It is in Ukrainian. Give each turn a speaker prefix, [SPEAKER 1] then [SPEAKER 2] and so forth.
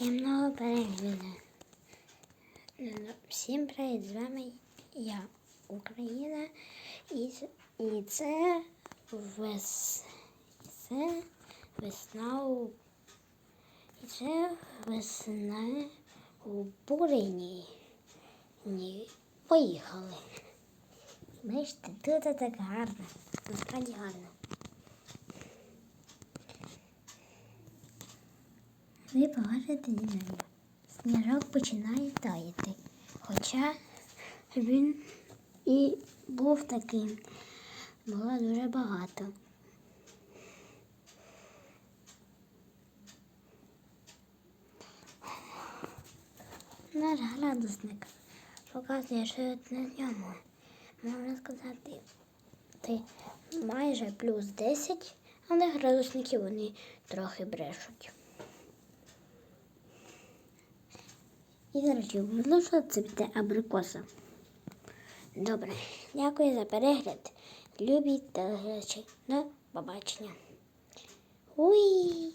[SPEAKER 1] Приємного перегляду. Всім привіт, з вами я, Україна, і, і це вес, це весна і це весна у Бурині. Ні, поїхали. Бачите, тут так гарно, насправді гарно. Ви побачите динаміку. Сніжок починає таяти. Хоча він і був таким. Було дуже багато. Наш градусник показує, що на ньому можна сказати ти майже плюс 10, але градусники вони трохи брешуть. І, зараз я можливо, що це буде абрикоса. Добре, дякую за перегляд. Любіть телеглядачі. До побачення. Уй!